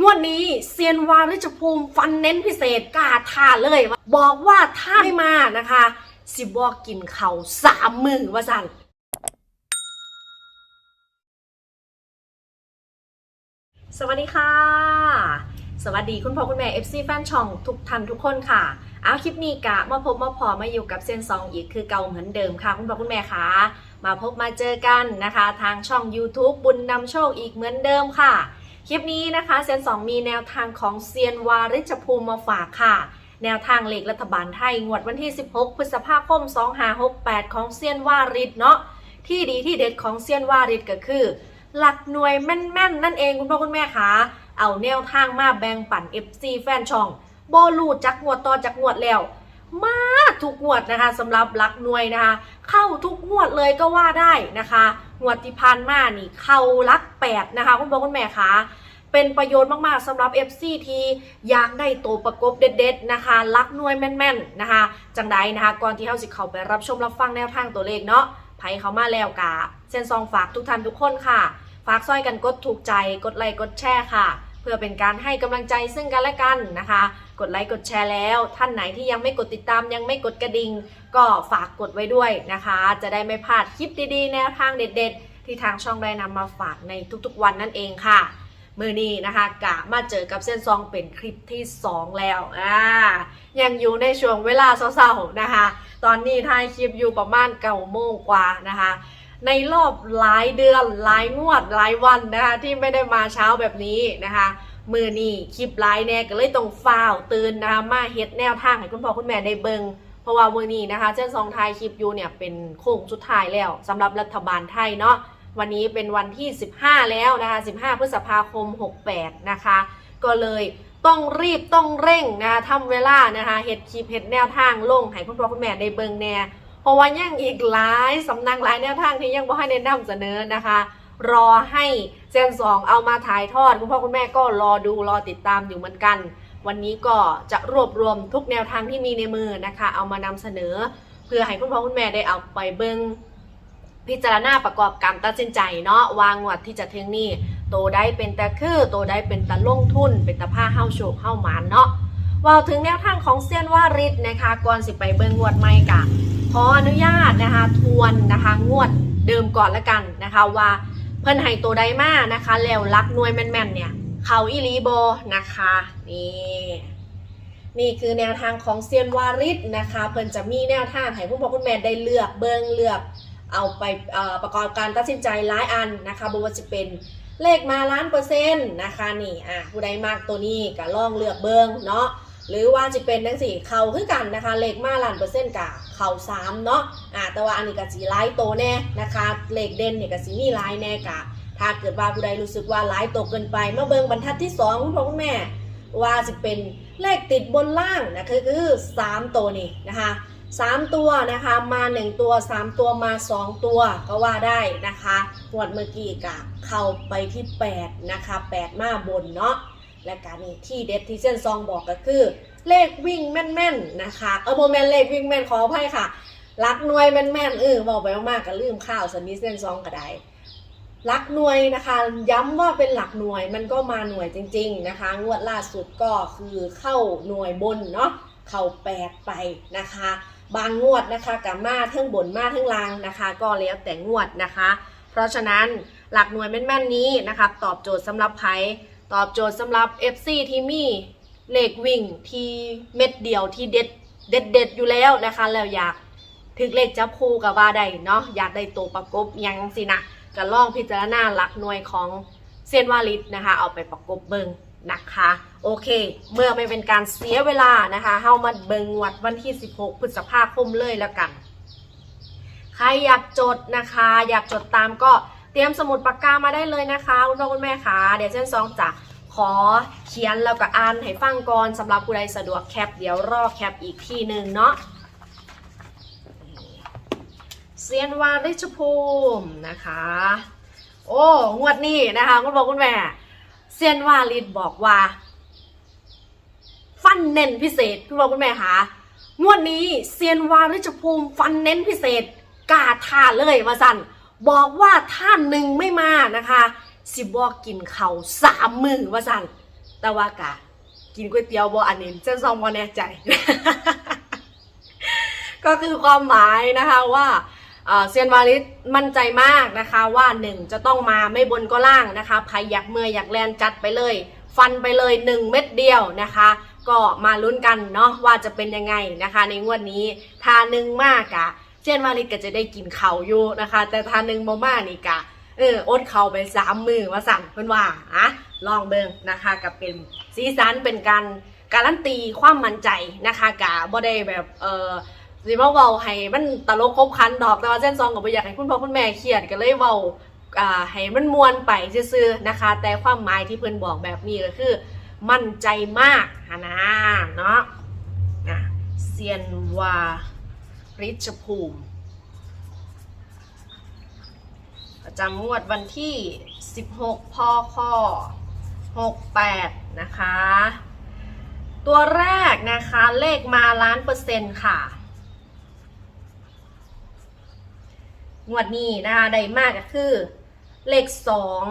งวดนี้เซียนวาริชภูมิฟันเน้นพิเศษกล้าท่าเลยว่าบอกว่าถ้าไม่มานะคะ สิบอกกินเขาสามมือว่าสั่นสวัสดีค่ะ สวัสดีคุณพ่อคุณแม่ FC แฟนช่องทุกท่านทุกคนค่ะเอาคลิปนี้กะมาพบมาพอมาอยู่กับเซียนซองอีกคือเก่าเหมือนเดิมค่ะ คุณพ่อคุณแม่ค่ะมาพบมาเจอกันนะคะ ทางช่อง YouTube บุญนำโชคอีกเหมือนเดิมค่ะ คลิปนี้นะคะเซนสองมีแนวทางของเซียนวาริชภูมิมาฝากค่ะ แนวทางเลขรัฐบาลไทย งวดวันที่ 16 พฤษภาคม 2568 ของเซียนวาริชเนาะที่ดีที่เด็ดของเซียนวาริชก็คือ หลักหน่วยแม่นๆ นั่นเองคุณพ่อคุณแม่คะเอาแนวทางมาแบ่งปัน FC แฟนช่องโบลูดจักงวดต่อจักงวดแล้ว มาทุกงวดนะคะสำหรับหลักหน่วยนะคะ เข้าทุกงวดเลยก็ว่าได้นะคะ งวดที่ผ่านมานี่เขาหลักแปดนะคะคุณพ่อคุณแม่คะเป็นประโยชน์มาก ๆสำหรับ FC ที่อยากได้ตัวประกบเด็ด ๆ นะคะลักน่วยแม่น ๆ นะคะ จังใดนะคะ ก่อนที่เขาสิเข้าไปรับชมรับฟังแนวทางตัวเลขเนาะไผเขามาแล้วกะเส้นซองฝากทุกท่านทุกคนค่ะ ฝากซ้อยกันกดถูกใจ กดไลค์ กดแชร์ค่ะ เพื่อเป็นการให้กำลังใจซึ่งกันและกันนะคะ กดไลค์กดแชร์แล้ว ท่านไหนที่ยังไม่กดติดตามยังไม่กดกระดิ่งก็ฝากกดไว้ด้วยนะคะ จะได้ไม่พลาดคลิปดีๆ แนวทางเด็ด ๆ ที่ทางช่องได้นำมาฝากในทุกๆ วันนั่นเองค่ะมือนี้นะคะกะมาเจอกับเส้นซองเป็นคลิปที่ 2 แล้วอ่ายังอยู่ในช่วงเวลาเศร้าๆนะคะ ตอนนี้ถ่ายคลิปอยู่ประมาณเก้าโมงกว่านะคะ ในรอบหลายเดือนหลายงวดหลายวันนะคะที่ไม่ได้มาเช้าแบบนี้นะคะ มือนี่คลิปไลน์แน่ก็เลยต้องฟ้าวตื่นนะคะมาเฮ็ดแนวทางให้คุณพ่อคุณแม่ได้เบิงเพราะว่ามือนี้นะคะเจ้าซองไทยคลิปยูเนี่ยเป็นโค้งสุดท้ายแล้วสำหรับรัฐบาลไทยเนาะวันนี้เป็นวันที่ 15 แล้วนะคะ 15 พฤษภาคม 68 นะคะ ก็เลยต้องรีบต้องเร่งนะคะทำเวลานะคะเฮ็ดคลิปเฮ็ดแนวทางลงให้คุณพ่อคุณแม่ได้เบิงแน่เพราะว่ายังอีกหลายสำนักหลายแนวทางที่ยังบ่ให้แนะนำเสนอนะคะ รอให้ เซนสองเอามาถ่ายทอด คุณพ่อคุณแม่ก็รอดูรอติดตามอยู่เหมือนกัน วันนี้ก็จะรวบรวมทุกแนวทางที่มีในมือนะคะ เอามานำเสนอ เพื่อให้คุณพ่อคุณแม่ได้เอาไปเบิ้งพิจารณาประกอบการตัดสินใจเนาะวางงวดที่จะถึงนี่โตได้เป็นตะคือโตได้เป็นตะลงทุน เป็นตะผ้าเฮ้าโชคเฮ้าหมานเนาะว่าถึงแนวทางของเซียนว่าริดนะคะก่อนสิไปเบิ้งงวดใหม่กะขออนุญาตนะคะทวนนะคะงวดเดิมก่อนละกันนะคะว่า เพิ่นให้ตัวใดมานะคะ แล้วรักหน่วยแม่นๆเนี่ย เขาอีลีโบนะคะ นี่นี่คือแนวทางของเซียนวาริสนะคะ เพิ่นจะมีแนวทางให้ผู้พ่อคุณแม่ได้เลือกเบิงเลือกเอาไปประกอบการตัดสินใจหลายอันนะคะบว่าจะเป็นเลขมาล้านเปอร์เซ็นต์นะคะนี่อะผู้ใดมากตัวนี้ก็ลองเลือกเบิงเนาะ หรือว่าจะเป็นทั้งสี่เขาคือกันนะคะเลขมาล้านเปอร์เซ็นต์กับเขาสามเนาะอ่าแต่ว่าอันนี้ก็สีไลายโตแน่นะคะเลขเด่นเนี่ยก็สีมีไลายแน่กะถ้าเกิดว่าผู้ใดรู้สึกว่าไลายโตเกินไปเมื่อเบิ่งบรรทัดที่สองคุณพ่อคุณแม่ว่าจะเป็นเลขติดบนล่างนะคือคือสามตัวนี่นะคะสามตัวนะคะมาหนึ่งตัวสามตัวมาสองตัวก็ว่าได้นะคะงวดเมื่อกี้กะเข้าไปที่แปดนะคะแปดมาบนเนาะ และการนี้ที่เด็ดที่เส้นซองบอกก็คือ เลขวิ่งแม่นๆนะคะเออโมเมนต์เลขวิ่งแม่นขออภัยค่ะลักหน่วยแม่นๆเออบอกไปมากๆก็ลืมข้าวสันนี้เส้นซองก็ได้ลักหน่วยนะคะ ย้ำว่าเป็นหลักหน่วยมันก็มาหน่วยจริง ๆนะคะ งวดล่าสุดก็คือเข้าหน่วยบนเนาะเข้าแปดไปนะคะ บางงวดนะคะกับมาเทิงบนมาเทิงลางนะคะ ก็แล้วแต่งวดนะคะ เพราะฉะนั้นหลักหน่วยแม่นๆนี้นะคะ ตอบโจทย์สำหรับไผ ตอบโจทย์สำหรับ FC ที่มีเลขวิ่งที่เม็ดเดียวที่เด็ดเด็ดเด็ดอยู่แล้วนะคะ แล้วอยากถึงเลขจับคู่กับว่าได้เนาะอยากได้ตัวประกบยังสินะก็ลองพิจารณาหลักหน่วยของเซียนวาลิตนะคะ เอาไปประกบเบิงนะคะ โอเค เมื่อไม่เป็นการเสียเวลานะคะเฮามาเบิงวัดวันที่ 16 พฤษภาคมเลยแล้วกัน ใครอยากจดนะคะ อยากจดตามก็ เตรียมสมุดปากกามาได้เลยนะคะคุณพ่อคุณแม่คะเดี๋ยวเส้นซองจะขอเขียนแล้วก็อ่านให้ฟังก่อนสำหรับผู้ใดสะดวกแคปเดี๋ยวรอแคปอีกทีหนึ่งเนาะเซียนวาริชภูมินะคะ โอ้งวดนี้นะคะคุณพ่อคุณแม่เซียนวาลิดบอกว่า ฟันเน้นพิเศษคุณพ่อคุณแม่คะงวดนี้เซียนวาริชภูมิ ฟันเน้นพิเศษกล้าท่าเลยมาสั่น บอกว่าถ้าหนึ่งไม่มานะคะ สิบอกกินเขาสามมือว่าสั่นแต่ว่ากะกินก๋วยเตี๋ยวบ่อันนี้เส้นซองบ่แน่ใจ ก็คือความหมายนะคะว่าเอ่อเซียนวาลิสมั่นใจมากนะคะว่าหนึ่งจะต้องมาไม่บนก็ล่างนะคะใครอยากเมื่อยอยากแลนจัดไปเลย ฟันไปเลย 1 เม็ดเดียวนะคะ ก็มาลุ้นกันเนาะว่าจะเป็นยังไงนะคะ ในงวดนี้ทาหนึ่งมากอะ เซียนวาลิสก็จะได้กินเขาวอยู่นะคะ แต่ทาหนึ่งบ่มานี่กะเอออดเขาไปสามมือว่าสั่นเพิ่อนว่าอะลองเบิ่งนะคะกับเป็นสีสันเป็นการการันตีความมั่นใจนะคะกะบ่ได้แบบเออสิมาเว้าให้มันตลกคบคันดอกแต่ว่าเส้นซองก็บ่อยากให้คุณพ่อคุณแม่เครียดก็เลยเว้าอ่าให้มันมวนไปซื่อๆนะคะ แต่ความหมายที่เพิ่อนบอกแบบนี้ก็คือ มั่นใจมากนนะเนาะอะเซียนวา ริชภูมิ ประจำงวดวันที่ 16 พค 68 นะคะ ตัวแรกนะคะเลขมาล้านเปอร์เซ็นต์ค่ะ งวดนี้นะคะได้มากก็คือ เลขสอง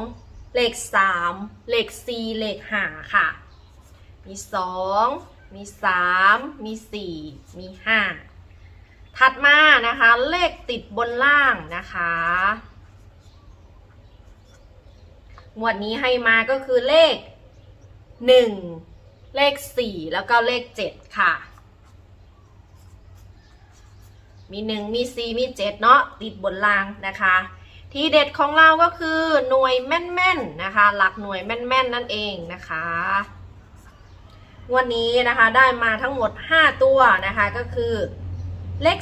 เลขสามเลขสี่เลขห้าค่ะ มีสองมีสามมีสี่มีห้า ถัดมานะคะเลขติดบนล่างนะคะงวดนี้ให้มาก็คือเลขหนึ่งเลขสี่แล้วก็เลขเจ็ดค่ะ มีหนึ่งมีสี่มีเจ็ดเนาะติดบนรางนะคะ ทีเด็ดของเราก็คือหน่วยแม่นๆนะคะ หลักหน่วยแม่นๆนั่นเองนะคะงวันนี้นะคะได้มาทั้งหมด 5 ตัวนะคะก็คือ เลข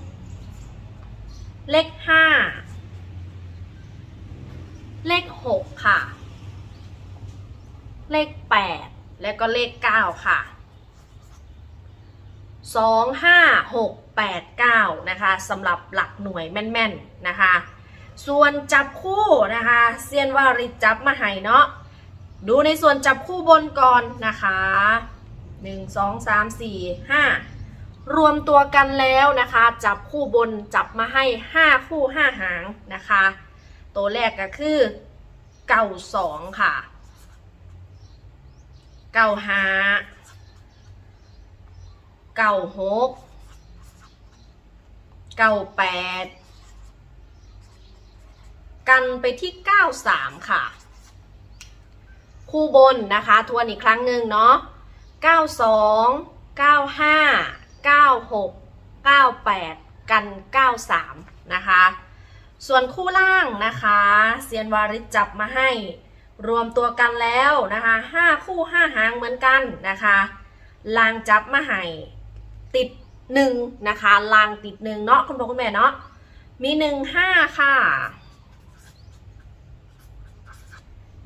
2เลข5เลข6ค่ะ เลข8และก็เลข9ค่ะสองห้าหกแปดเก้านะคะสำหรับหลักหน่วยแม่นๆนะคะ ส่วนจับคู่นะคะเซียนว่าริจับมาให้เนาะดูในส่วนจับคู่บนก่อนนะคะหนึ่งสองสามสี่ห้า รวมตัวกันแล้วนะคะ จับคู่บนจับมาให้ห้าคู่ห้าหางนะคะ ตัวแรกก็คือเก่าสองค่ะเก่าหาเก้าหกเก้าแปดกันไปที่เก้าสามค่ะ คู่บนนะคะ ทวนอีกครั้งหนึ่งเนาะเก้าสองเก้าหกเก้าแปดกันเก้าสามนะคะ ส่วนคู่ล่างนะคะเซียนวาริสจับมาให้รวมตัวกันแล้วนะคะห้าคู่ห้าหางเหมือนกันนะคะลางจับมาให้ติดหนึ่งนะคะลางติดหนึ่งเนาะคุณพ่อคุณแม่เนาะมีหนึ่งห้าค่ะ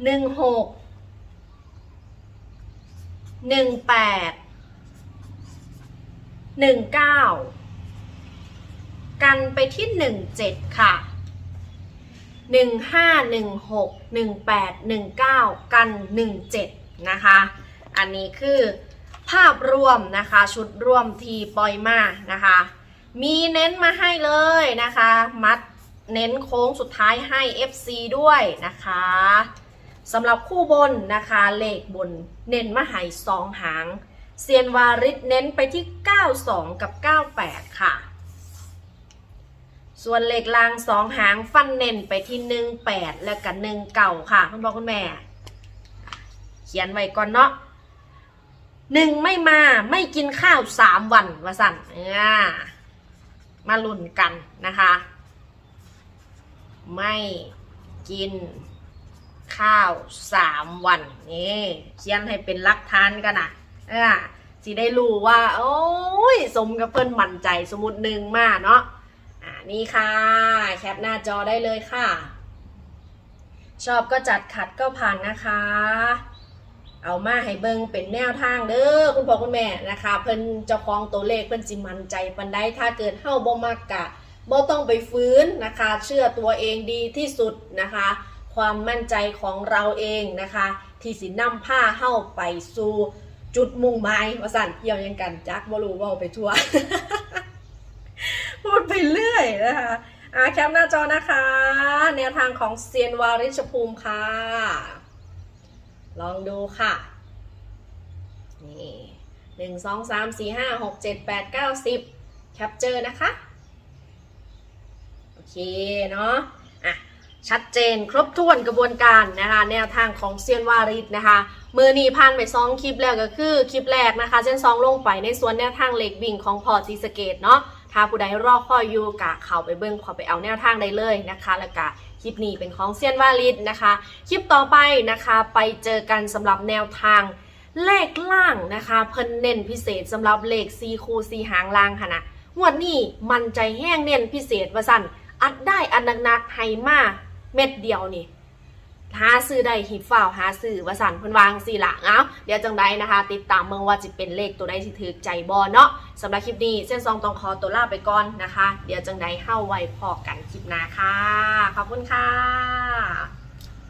หนึ่งห กหนึ่งเก้ากันไปที่หนึ่งเจ็ดค่ะหนึ่งห้าหนึ่งหกหนึ่งแปดหนึ่งเก้ากันหนึ่งเจ็ดนะคะ อันนี้คือภาพรวมนะคะชุดรวมทีปอยมานะคะ มีเน้นมาให้เลยนะคะ มัดเน้นโค้งสุดท้ายให้ FC ด้วยนะคะสำหรับคู่บนนะคะเลขบนเน้นมาให้สองหาง เซียนวาริสเน้นไปที่ 92 กับ 98 ค่ะ ส่วนเหลขล่างสองหางฟันเน้นไปที่ 18 และกับ1เก่าค่ะคุณพ่อคุณแม่ เขียนไว้ก่อนเนาะหนึ่งไม่มาไม่กินข้าวสามวันวะสั่นมาลุ้นกันนะคะ ไม่กินข้าวสามวันนี่เขียนให้เป็นลักฐานกันนะ ออสิได้รู้ว่า โอ้ย สมกับเพิ่นมั่นใจสมมุติหนึ่งมากเนาะอ่านี่ค่ะ แคปหน้าจอได้เลยค่ะ ชอบก็จัดขัดก็ผ่านนะคะ เอามาให้เบิ่งเป็นแนวทางเด้อคุณพ่อคุณแม่นะคะ เพิ่นเจ้าของตัวเลขเพิ่นสิมั่นใจปันได้ถ้าเกิดเฮาบ่มักกะบ่ต้องไปฟื้นนะคะ เชื่อตัวเองดีที่สุดนะคะ ความมั่นใจของเราเองนะคะ ที่สินำผ้าเฮาไปสู่ จุดมุ่งหมายว่าสั่นเกี่ยวยังกันจักบรูว้าไปทั่วพูดไปเรื่อยนะคะอาแคปหน้าจอนะคะ แนวทางของเซียนวาริชภูมิค่ะ ลองดูค่ะ นี่หนึ่งสองสามสี่ห้าหกเจ็ดแปดเก้าสิบแคปเจอร์นะคะ โอเค เนาะอะ ชัดเจนครบถ้วนกระบวนการนะคะ แนวทางของเซียนวาริศนะคะ มือนี้ผ่านไปสองคลิปแล้วก็คือคลิปแรกนะคะเส้นซองลงไปในส่วนแนวทางเหล็กบิ่งของพอซีสเกตเนาะถ้าผู้ใดรอคอยอยู่กะเข้าไปเบิ้งขอไปเอาแนวทางได้เลยนะคะ แล้วก็คลิปนี้เป็นของเซียนวาริศนะคะ คลิปต่อไปนะคะไปเจอกันสำหรับแนวทางเลขล่างนะคะเพิ่นเน้นพิเศษสำหรับเลขซีคูซีหางล่างค่ะนะงวดนี้มันใจแห้งเน้นพิเศษว่าสั่นอัดได้อันนักๆให้มาเม็ดเดียวนี่ หาซื้อได้หิบฝ่าวหาซื้อวสันเพิ่นวางสิลังเอ้าเดี๋ยวจังใดนะคะ ติดตามเมืองว่าจะเป็นเลขตัวใดสิถือใจบอเนาะสำหรับคลิปนี้เส้นซองตองคอตัวลาไปก่อนนะคะ เดี๋ยวจังใดเข้าไว้พอกันคลิปหน้าค่ะ ขอบคุณค่ะ